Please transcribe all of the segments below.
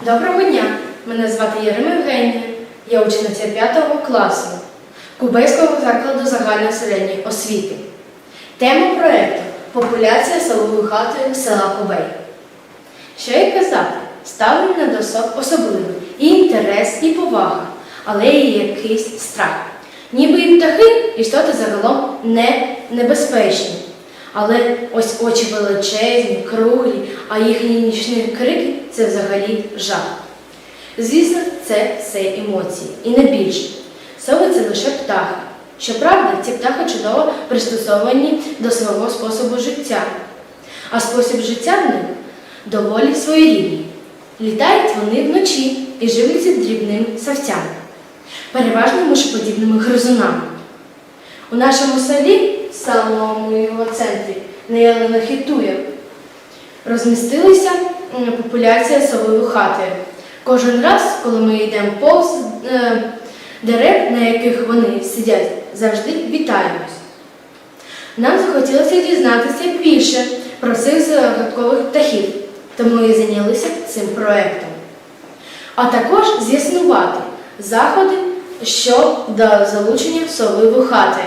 Доброго дня! Мене звати Єрема Євгенія. Я учениця 5 класу Кубейського закладу загальної середньої освіти. Тема проєкту Популяція селової хати села Кубей. Що й казати, ставлення на досок особливий і інтерес, і повага, але і якийсь страх. Ніби і птахи, істоти загалом не небезпечні. Але ось очі величезні, круглі, а їхні нічні крики це взагалі жах. Звісно, це все емоції, і не більше. Сови це лише птахи. Щоправда, ці птахи чудово пристосовані до свого способу життя, а спосіб життя в них доволі своєрідний. Літають вони вночі і живляться дрібними савцями, переважно мишоподібними гризунами. У нашому селі, самому його центрі, на Ялинохитує, розмістилася популяція совою хатою. Кожен раз, коли ми йдемо повз е, дерев, на яких вони сидять, завжди вітаємось. Нам захотілося дізнатися більше про цих загадкових птахів, тому і зайнялися цим проектом. А також з'ясувати заходи щодо залучення сови вухатої.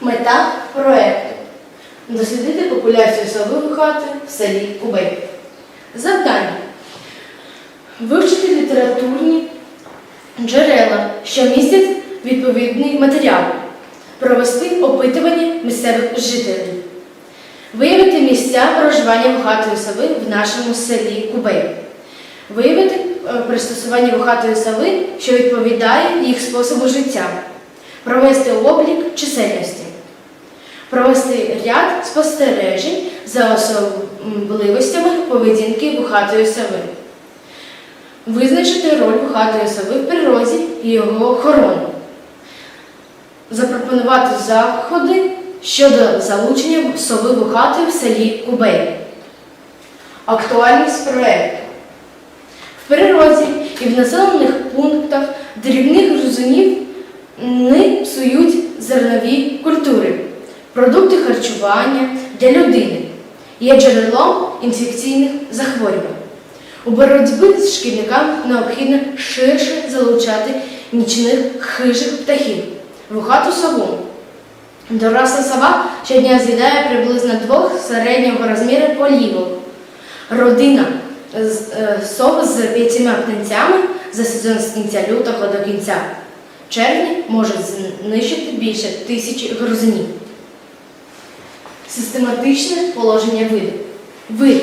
Мета проекту. Дослідити популяцію сови вухати в селі Кубей. Завдання. Вивчити літературні джерела, що містять відповідний матеріал, провести опитування місцевих жителів, виявити місця проживання вухатої сови в нашому селі Кубей, виявити пристосування вухатої сови, що відповідає їх способу життя, провести облік чисельності, провести ряд спостережень за особливостями поведінки вухатої сови. Визначити роль вухатої сови в природі і його охорону. Запропонувати заходи щодо залучення сови вухатої в селі Кубей. Актуальність проєкту. В природі і в населених пунктах дрібних гризунів не псують зернові культури, продукти харчування для людини, є джерелом інфекційних захворювань. У боротьбі з шкідниками необхідно ширше залучати нічних хижих птахів, вухату сову. Доросла сова щодня з'їдає приблизно двох середнього розміру полівок. Родина е, сов з п'ятьма птенцями за сезон з кінця лютого до кінця червня може знищити більше тисячі грузинів. Систематичне положення виду. Вид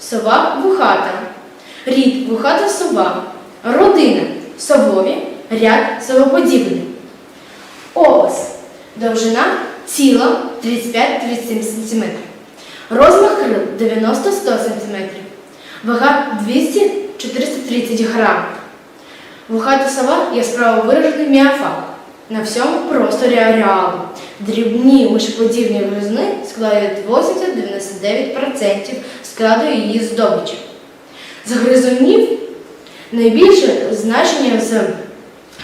сова вухата. Рід вухата сова. Родина совові, ряд совоподібний. Опис. Довжина тіла 35-37 см. Розмах крил 90-100 см. Вага 200-430 грам. Вухата сова яскраво виражений міофак на всьому просторі ареалу. Дрібні мишеподібні гризни складають 80-99% складу її здобичі. З гризунів найбільше значення з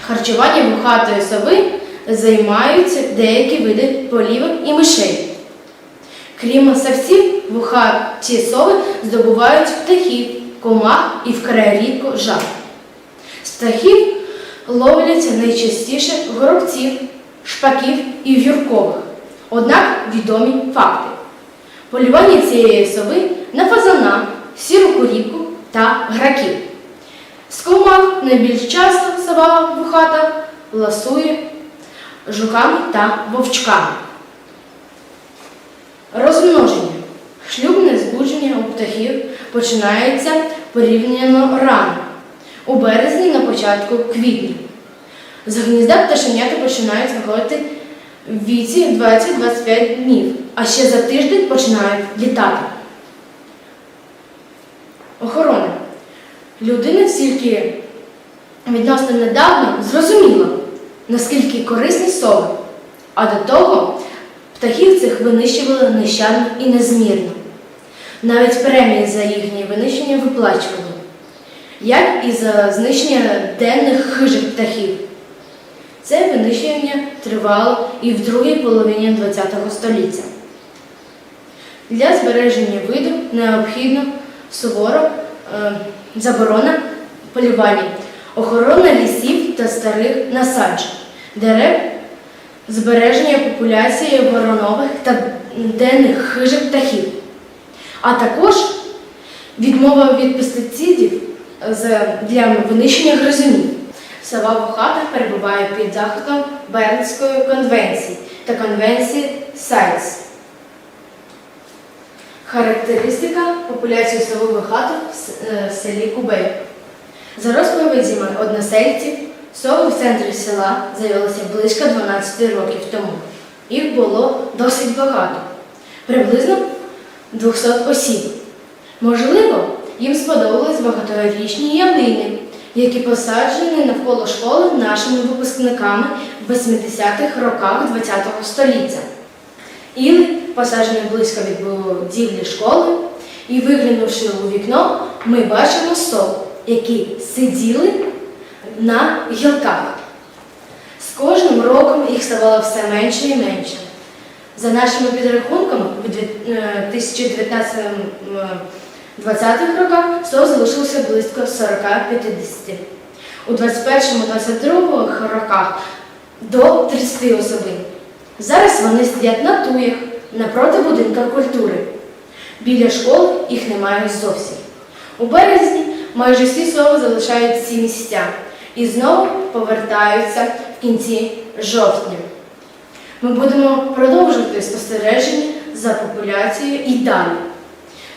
харчування вухатої сови займаються деякі види полівок і мишей. Крім савців, вухаті сови здобувають птахів, комах і вкрай рідко жаб. Птахів ловляться найчастіше горобців, шпаків і в'юркових. Однак відомі факти. Полювання цієї сови на фазана, сіру куріпку та граків. З комах найбільш часто сова вухата ласує жуками та вовчками. Розмноження. Шлюбне збудження у птахів починається порівняно рано, у березні на початку квітня. З гнізда пташенята починають виходити в віці 20-25 днів, а ще за тиждень починають літати. Охорона. Людина тільки відносно недавно зрозуміла, наскільки корисні сови, а до того птахів цих винищували нещадно і незмірно. Навіть премії за їхнє винищення виплачували, як і за знищення денних хижих птахів. Це винищення тривало і в другій половині ХХ століття. Для збереження виду необхідно суворо е, заборона полювання, охорона лісів та старих насаджень, дерев, збереження популяції воронових та денних хижих птахів, а також відмова від пестицидів для винищення гризунів. Сова Вухата перебуває під захистом Бернської конвенції та конвенції САЙС. Характеристика популяції сови Вухати в с- е, селі Кубей. За розповідями односельців, сови в центрі села з'явилися близько 12 років тому. Їх було досить багато, приблизно 200 осіб. Можливо, їм сподобались багаторічні ялини, які посаджені навколо школи нашими випускниками в 80-х роках ХХ століття. Іли, посаджені близько від будівлі школи, і виглянувши у вікно, ми бачимо сов, які сиділи на гілках. З кожним роком їх ставало все менше і менше. За нашими підрахунками, в е, 2019-2020 роках сов залишилося близько 40-50. У 21-22 роках до 30 особин. Зараз вони сидять на туях напроти будинка культури. Біля школи їх немає зовсім. У березні майже всі сови залишають ці місця і знову повертаються в кінці жовтня. Ми будемо продовжувати спостереження за популяцією і далі.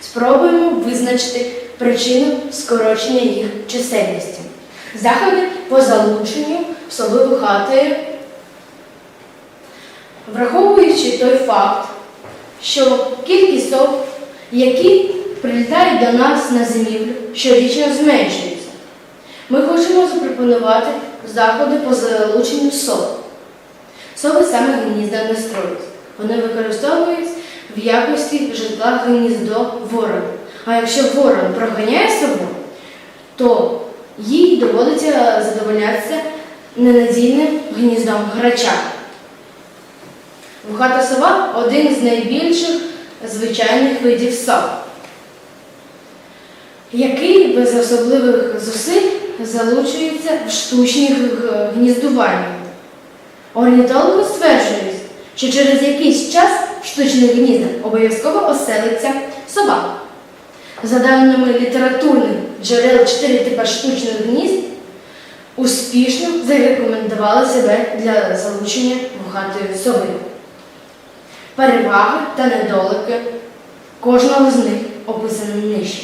Спробуємо визначити причину скорочення їх чисельності. Заходи по залученню сови вухатої, враховуючи той факт, що кількість сов, які прилітають до нас на зимівлю, щорічно зменшується. Ми хочемо запропонувати заходи по залученню сов. Сови саме гнізда не строють. Вони використовують в якості житла гніздо ворона. А якщо ворон проганяє сову, то їй доводиться задовольнятися ненадійним гніздом грача. Вухата сова один з найбільших звичайних видів сов, який без особливих зусиль залучується в штучні гніздування. Орнітологи стверджують, що через якийсь час в штучних гніздах обов'язково оселиться сова. За даними літературних джерел чотири типи штучних гнізд успішно зарекомендували себе для залучення вухатої сови. Переваги та недоліки кожного з них описані нижче.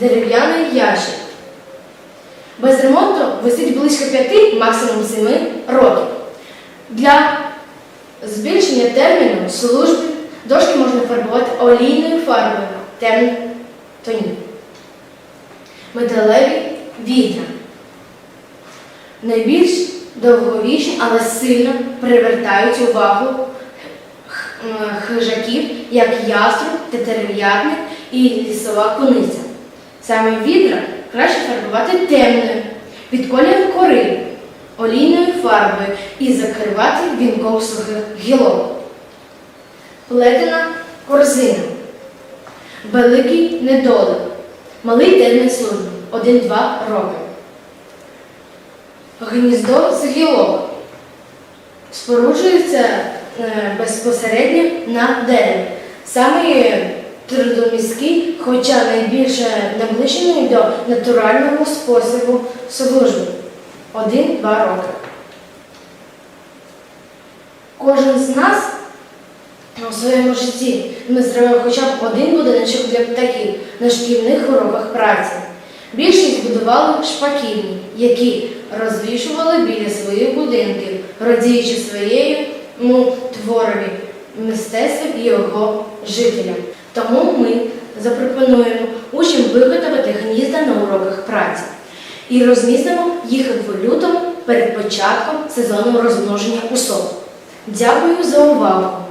Дерев'яний ящик. Без ремонту висить близько 5, максимум 7 років. Для збільшення терміну служби дошки можна фарбувати олійною фарбою темних тонів. Металеві відра. Найбільш довговічні, але сильно привертають увагу хижаків, як яструб, тетерев'ятник і лісова куниця. Саме відра краще фарбувати темною, під колір кори, олійною фарбою і закривати вінком сухих гілок. Плетена корзина. Великий недолик. Малий термін служби 1-2 роки. Гніздо з гілок. Споруджується е, безпосередньо на дереві. Саме трудоміський, хоча найбільше наближений до натурального способу служби. Один-два роки. Кожен з нас у своєму житті ми зробимо хоча б один будиночок для птахів на шкільних уроках праці. Більшість будували шпаківні, які розвішували біля своїх будинків, радіючи своєю ну, творові мистецтвом і його жителям. Тому ми запропонуємо учням виготовити гнізда на уроках праці і розмістимо їх в лютому перед початком сезону розмноження у сов. Дякую за увагу!